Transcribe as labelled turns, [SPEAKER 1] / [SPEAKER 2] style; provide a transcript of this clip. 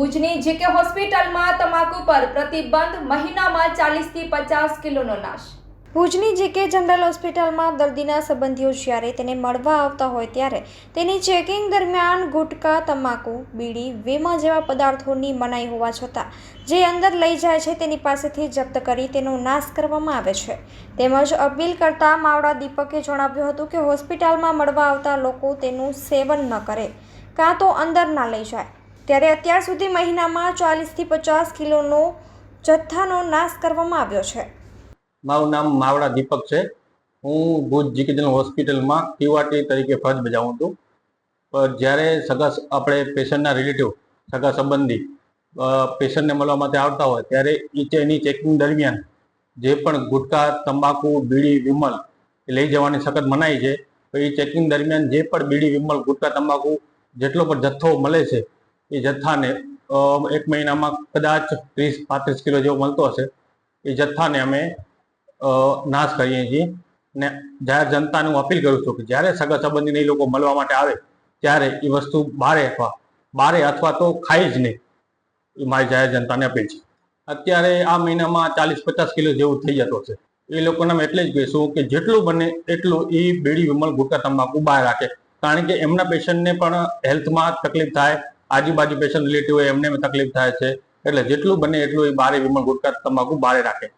[SPEAKER 1] જેકે હોસ્પિટલમાં તમાકુ પર પ્રતિબંધ મહિનામાં ચાલીસથી પચાસ કિલોનો નાશ. ભુજની જીકે જનરલ હોસ્પિટલમાં દર્દીના સંબંધીઓ જ્યારે તેને મળવા આવતા હોય ત્યારે તેની ચેકિંગ દરમિયાન ગુટકા, તમાકુ, બીડી, વીમા જેવા પદાર્થોની મનાઈ હોવા છતાં જે અંદર લઈ જાય છે તેની પાસેથી જપ્ત કરી તેનો નાશ કરવામાં આવે છે. તેમજ અપીલ કરતા માવડા દીપકે જણાવ્યું હતું કે હોસ્પિટલમાં મળવા આવતા લોકો તેનું સેવન ન કરે, કાં તો અંદર ના લઈ જાય. ત્યારે અત્યાર સુધી મહિનામાં ચાલીસથી પચાસ કિલોનો જથ્થાનો નાશ કરવામાં આવ્યો છે.
[SPEAKER 2] મારું નામ માવડા દીપક છે. હું ભુજ જીકેજન હોસ્પિટલમાં ક્યુઆરટી તરીકે ફરજ બજાવું છું. પણ જ્યારે સગા આપણે પેશન્ટના રિલેટિવ, સગા સંબંધી પેશન્ટને મળવા માટે આવતા હોય, ત્યારે એની ચેકિંગ દરમિયાન જે પણ ગુટખા તંબાકુ, બીડી, વિમલ લઈ જવાની સખત મનાઈ છે. તો એ ચેકિંગ દરમિયાન જે પણ બીડી, વિમલ ગુટખા તંબાકુ જેટલો પણ જથ્થો મળે છે એ જથ્થાને એક મહિનામાં કદાચ ત્રીસ, પાંત્રીસ કિલો જેવો મળતો હશે. એ જથ્થાને અમે નાશ કરીએ છીએ. ને જાહેર જનતાને હું અપીલ કરું છું કે જ્યારે સગા સંબંધીને એ લોકો મળવા માટે આવે, ત્યારે એ વસ્તુ બારે અથવા બારે અથવા તો ખાઈ જ નહીં. એ મારી જાહેર જનતાને અપીલ છે. અત્યારે આ મહિનામાં ચાલીસ, પચાસ કિલો જેવું થઈ જતો છે એ લોકોને અમે એટલે જ કહીશું કે જેટલું બને એટલું એ બેડી વિમલ ગુટકા તંબાકુ બહાર રાખે. કારણ કે એમના પેશન્ટને પણ હેલ્થમાં તકલીફ થાય આજુબાજુ પેશન્ટ રિલેટિવ એમને તકલીફ થાય છે. એટલે જેટલું બને એટલું એ બારે વિમલ ગુટકા તમાકુ બારે રાખે.